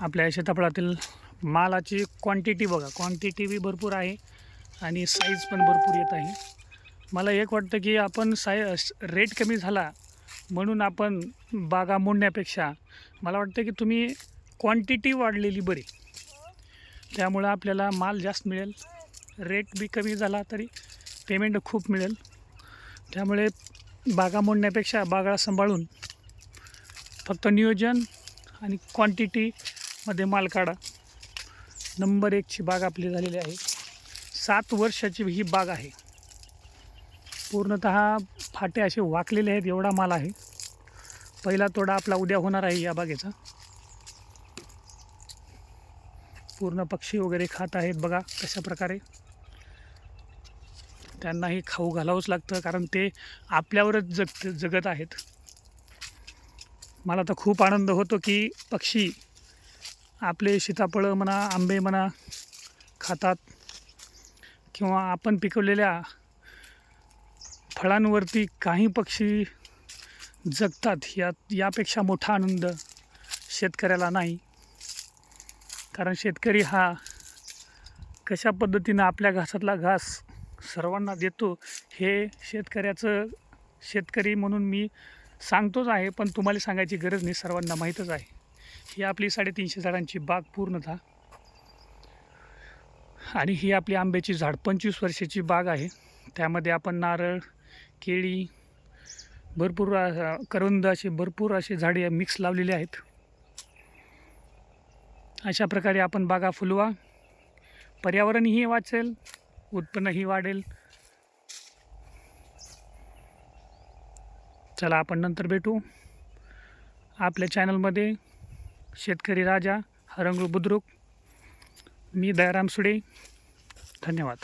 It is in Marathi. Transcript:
आपल्या सीताफळातील मालाची क्वांटिटी बघा. क्वांटिटी बी भरपूर आहे आणि साईज पण भरपूर येत आहे. मला एक वाटतं की आपण साय रेट कमी झाला म्हणून आपण बागा मोडण्यापेक्षा मला वाटतं की तुम्ही क्वांटिटी वाढलेली बरी. त्यामुळं आपल्याला माल जास्त मिळेल. रेट बी कमी झाला तरी पेमेंट खूप मिळेल. त्यामुळे बागा मोडण्यापेक्षा बागा सांभाळून फक्त नियोजन आणि क्वांटिटी मध्ये माल काढा. नंबर एकची बाग आपली झालेली आहे. सात वर्षाची ही बाग आहे. पूर्णत फाटे असे वाकलेले आहेत एवढा माल आहे. पहिला तोडा आपला उद्या होणार आहे या बागेचा. पूर्ण पक्षी वगैरे खात आहेत बघा कशा प्रकारे. त्यांनाही खाऊ घालावंच लागतं कारण ते आपल्यावरच जगत जगत आहेत. मला तर खूप आनंद होतो की पक्षी आपले सीताफळं म्हणा आंबे म्हणा खातात किंवा आपण पिकवलेल्या फळांवरती काही पक्षी जगतात या यापेक्षा मोठा आनंद शेतकऱ्याला नाही. कारण शेतकरी हा कशा पद्धतीनं आपल्या घासातला घास सर्वांना देतो हे शेतकऱ्याचं शेतकरी म्हणून मी सांगतोच आहे पण तुम्हाला सांगायची गरज नाही सर्वांना माहीतच आहे. ही आपली साडेतीनशे झाडांची बाग पूर्णतः. आणि ही आपली आंब्याची झाड पंचवीस वर्षाची बाग आहे. त्यामध्ये आपण नारळ केळी भरपूर करवंद असे भरपूर असे झाडे मिक्स लावलेले आहेत. अशा प्रकारे आपण बागा फुलवा. पर्यावरणही वाचेल उत्पन्नही वाढेल. चला आपण नंतर भेटू. आपल्या चॅनलमध्ये शेतकरी राजा हरंगू बुद्रुक मी दयाराम सुडे. धन्यवाद.